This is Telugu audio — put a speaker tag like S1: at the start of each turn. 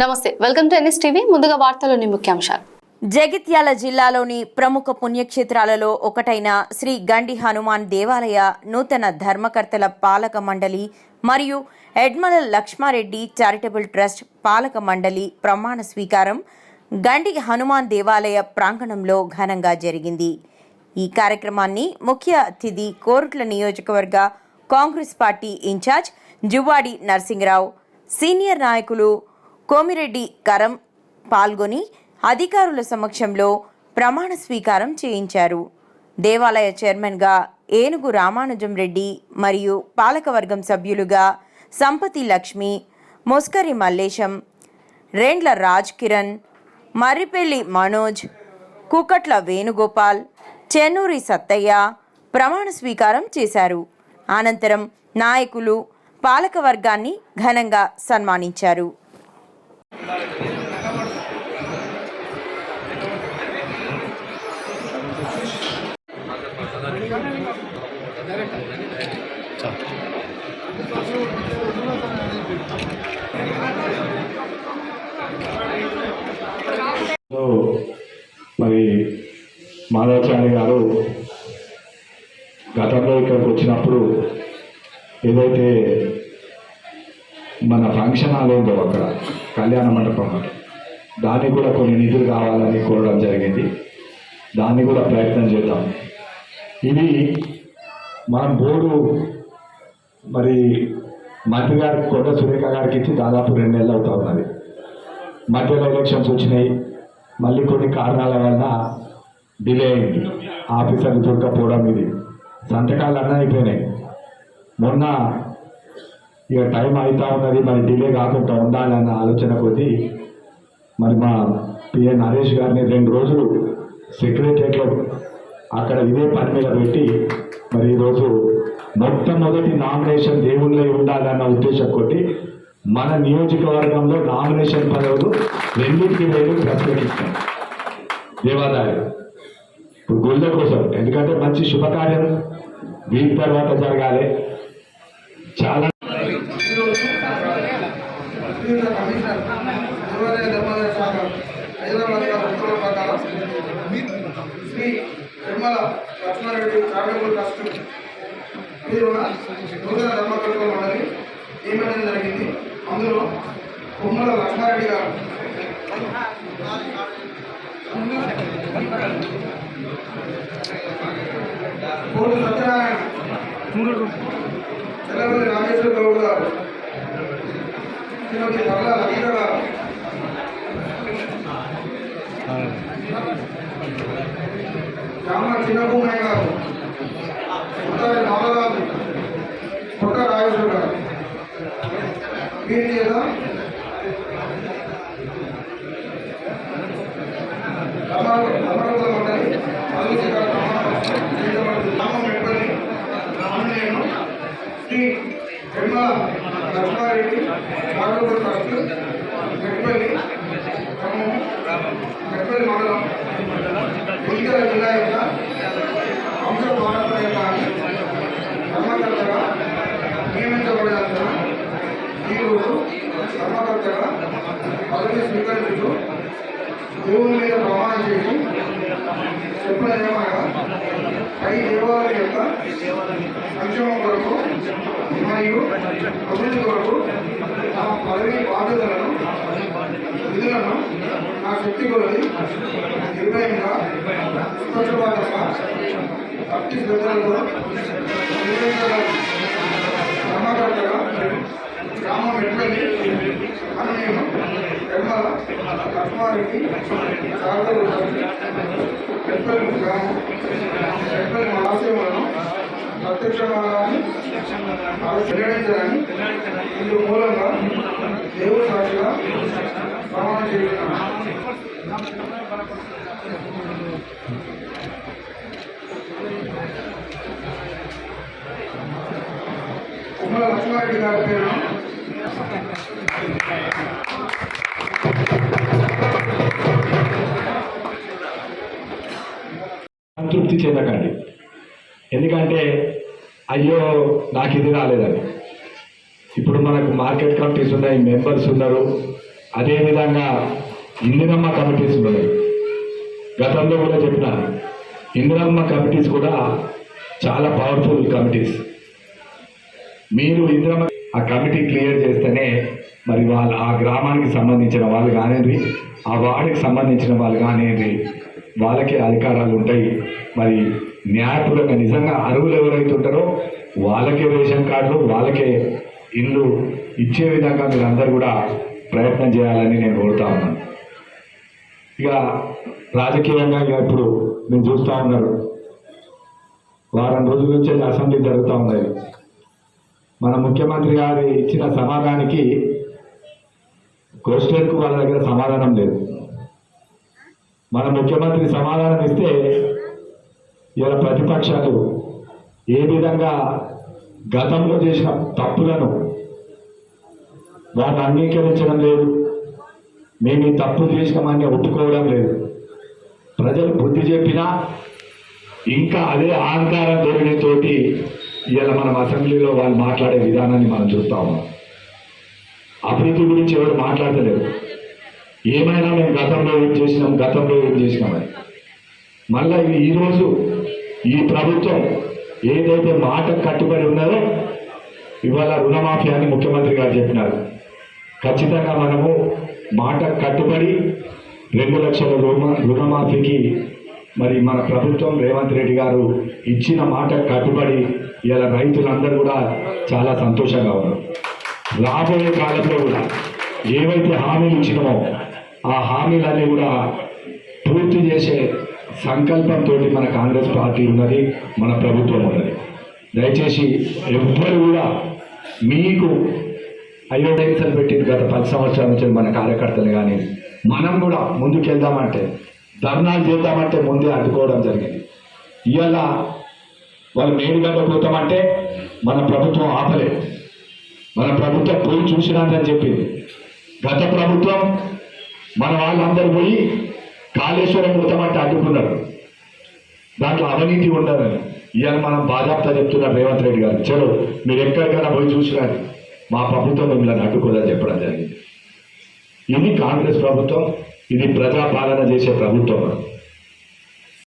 S1: నమస్తే వెల్కమ్ టు ఎన్ఎస్ టీవీ. ముందుగా వార్తలోని ముఖ్యాంశాలు.
S2: జగిత్యాల జిల్లాలోని ప్రముఖ పుణ్యక్షేత్రాలలో ఒకటైన శ్రీ గండి హనుమాన్ దేవాలయ నూతన ధర్మకర్తల పాలక మండలి మరియు ఎడ్మల లక్ష్మారెడ్డి చారిటబుల్ ట్రస్ట్ పాలక మండలి ప్రమాణ స్వీకారం గండి హనుమాన్ దేవాలయ ప్రాంగణంలో ఘనంగా జరిగింది. ఈ కార్యక్రమాన్ని ముఖ్య అతిథి కోరుట్ల నియోజకవర్గ Congress party in-charge Juvvadi Narasimha Rao senior నాయకులు కోమిరెడ్డి కరం పాల్గొని అధికారుల సమక్షంలో ప్రమాణ స్వీకారం చేయించారు. దేవాలయ చైర్మన్గా ఏనుగు రామానుజం రెడ్డి మరియు పాలకవర్గం సభ్యులుగా సంపతి లక్ష్మి మొస్కరి మల్లేశం రెండ్ల రాజ్ కిరణ్ మర్రిపెల్లి మనోజ్ కుకట్ల వేణుగోపాల్ చెన్నూరి సత్తయ్య ప్రమాణ స్వీకారం చేశారు. అనంతరం నాయకులు పాలకవర్గాన్ని ఘనంగా సన్మానించారు.
S3: మరి మాధవచారి గారు గతంలో ఇక్కడికి వచ్చినప్పుడు ఏదైతే మన ఫంక్షన్ హాల్ ఉందో అక్కడ కళ్యాణ మండపం దానికి కూడా కొన్ని నిధులు కావాలని కోరడం జరిగింది. దాన్ని కూడా ప్రయత్నం చేద్దాం. ఇది మనం బోర్డు మరి మంత్రి గారి కొండ సురేఖ గారికి ఇచ్చి దాదాపు రెండు నెలలు అవుతా ఉన్నది. మధ్యలో ఎలక్షన్స్ వచ్చినాయి. మళ్ళీ కొన్ని కారణాల వలన డిలే అయింది. ఆఫీసర్లు దొరకపోవడం ఇది. సంతకాలు అన్నీ అయిపోయినాయి. మొన్న ఇక టైం అవుతా ఉన్నది మరి డిలే కాకుండా ఉండాలన్న ఆలోచన కొద్దీ మరి మా పిఎన్ నరేష్ గారిని రెండు రోజులు సెక్రటరియట్లో అక్కడ ఇదే పని మీద పెట్టి మరి ఈరోజు మొట్టమొదటి నామినేషన్ దేవుళ్ళై ఉండాలన్న ఉద్దేశం కొట్టి మన నియోజకవర్గంలో నామినేషన్ పదవులు రెండింటికి వేలు ప్రత్యేకిస్తాం దేవాదాయం. ఇప్పుడు గుళ్ళ కోసం ఎందుకంటే మంచి శుభకార్యం వీటి తర్వాత జరగాలి. చాలా
S4: వివిధ కమిషనర్ దేవాలయ ధర్మాదాయ శాఖ హైదరాబాద్ గారి ఉత్తర్వుల ప్రకారం శ్రీ నిర్మల లక్ష్మారెడ్డి చారిటబుల్ ట్రస్ట్ పేరున నూతన ధర్మకల్పన మండలి నియమించడం జరిగింది అందులో కుమ్మల లక్ష్మారెడ్డి గారు కోటి సత్యనారాయణ తెల్లవల్లి రామేశ్వర గౌడ్ గారు. శ్రీమతి పర్ల లలిత గారు రామ చిన్నభూమయ్య గారు ఉత్తర నవలరాజు పుట్ట రాజేశ్వర గారు. వీరి చేత ధర్మకర్తగా పదవి స్వీకరించు దేవుని మీద ప్రమాణం చేసి చెప్పిన ఏమనగా పై దేవాలయం యొక్క సంక్షేమం కొరకు మరియు అభివృద్ధి కొరకు నా పదవి బాధ్యతలను విధులను నా శక్తి కొలది నిర్భయంగా స్పష్టపాతంగా భక్తి శ్రద్ధలతో నిర్వహించగలను గ్రామం నిర్మల లక్ష్మారెడ్డి శారదలు ఎట్పల్లి గ్రామం ఎట్పల్లి మా ఆశయములను ప్రత్యక్షమాలని నిర్ణయించాలని ఇందు మూలంగా దేవుడు సాక్షిగా ప్రమాణం చేస్తున్నాను ఉమ్మల లక్ష్మారెడ్డి గారి పేరు
S3: సంతృప్తి చెందకండి ఎందుకంటే అయ్యో నాకు ఇది రాలేదని. ఇప్పుడు మనకు మార్కెట్ కమిటీస్ ఉన్నాయి మెంబర్స్ ఉన్నారు. అదేవిధంగా ఇందిరమ్మ కమిటీస్ ఉన్నాయి గతంలో కూడా చెప్పిన ఇందిరమ్మ కమిటీస్ కూడా చాలా పవర్ఫుల్ కమిటీస్. మీరు ఇందిరమ్మ ఆ కమిటీ క్లియర్ చేస్తేనే మరి వాళ్ళ ఆ గ్రామానికి సంబంధించిన వాళ్ళు కానివ్వండి ఆ వార్డుకి సంబంధించిన వాళ్ళు కానివ్వండి వాళ్ళకే అధికారాలు ఉంటాయి. మరి న్యాయపూర్వక నిజంగా అరువులు ఎవరైతే ఉంటారో వాళ్ళకే రేషన్ కార్డులు వాళ్ళకే ఇల్లు ఇచ్చే విధంగా మీరు కూడా ప్రయత్నం చేయాలని నేను కోరుతా ఉన్నాను. ఇక రాజకీయంగా ఇక ఇప్పుడు మీరు చూస్తూ ఉన్నారు. వారం రోజుల నుంచి అసెంబ్లీ జరుగుతూ ఉన్నది మన ముఖ్యమంత్రి గారు ఇచ్చిన సమాధానానికి క్వశ్చన్కు వాళ్ళ దగ్గర సమాధానం లేదు. మన ముఖ్యమంత్రి సమాధానం ఇస్తే ఇలా ప్రతిపక్షాలు ఏ విధంగా గతంలో చేసిన తప్పులను వాళ్ళు అంగీకరించడం లేదు. మేము ఈ తప్పు చేసినామని ఒప్పుకోవడం లేదు. ప్రజలు బుద్ధి చెప్పినా ఇంకా అదే అహంకార ధోరణితోటి ఇలా మనం అసెంబ్లీలో వాళ్ళు మాట్లాడే విధానాన్ని మనం చూస్తా ఉన్నాం. అభివృద్ధి గురించి ఎవరు మాట్లాడలేరు ఏమైనా మేము గతంలో ఏం చేసినాం గతంలో ఏం చేసినామని మళ్ళా ఇది ఈరోజు ఈ ప్రభుత్వం ఏదైతే మాట కట్టుబడి ఉన్నదో ఇవాళ రుణమాఫీ అని ముఖ్యమంత్రి గారు చెప్పినారు. ఖచ్చితంగా మనము మాట కట్టుబడి రెండు లక్షల రుణ రుణమాఫీకి మరి మన ప్రభుత్వం రేవంత్ రెడ్డి గారు ఇచ్చిన మాట కట్టుబడి ఇలా రైతులందరూ కూడా చాలా సంతోషంగా ఉన్నారు. రాబోయే కాలంలో కూడా ఏవైతే హామీలు ఇచ్చినామో ఆ హామీలన్నీ కూడా పూర్తి చేసే సంకల్పంతో మన కాంగ్రెస్ పార్టీ ఉన్నది మన ప్రభుత్వం ఉన్నది. దయచేసి ఎవ్వరు కూడా మీకు అయ్యో టెన్షన్ పెట్టింది గత పది సంవత్సరాల నుంచి మన కార్యకర్తలు కానీ మనం కూడా ముందుకెళ్దామంటే ధర్నాలు చేద్దామంటే ముందే అడ్డుకోవడం జరిగింది. ఇవాళ వాళ్ళు మేలుగడ్డ పోతామంటే మన ప్రభుత్వం ఆపలేదు. మన ప్రభుత్వం పోయి చూసినాదని చెప్పింది గత ప్రభుత్వం మన వాళ్ళందరూ పోయి కాళేశ్వరం పోతామంటే అడ్డుకున్నారు. దాంట్లో అవినీతి ఉండాలని ఇవాళ మనం బాజాప్తా చెప్తున్నారు రేవంత్ రెడ్డి గారు చలో మీరు ఎక్కడికైనా పోయి చూసినారు. మా ప్రభుత్వం మిమ్మల్ని అడ్డుకోదని చెప్పడం జరిగింది. ఇది కాంగ్రెస్ ప్రభుత్వం ఇది ప్రజాపాలన చేసే ప్రభుత్వం.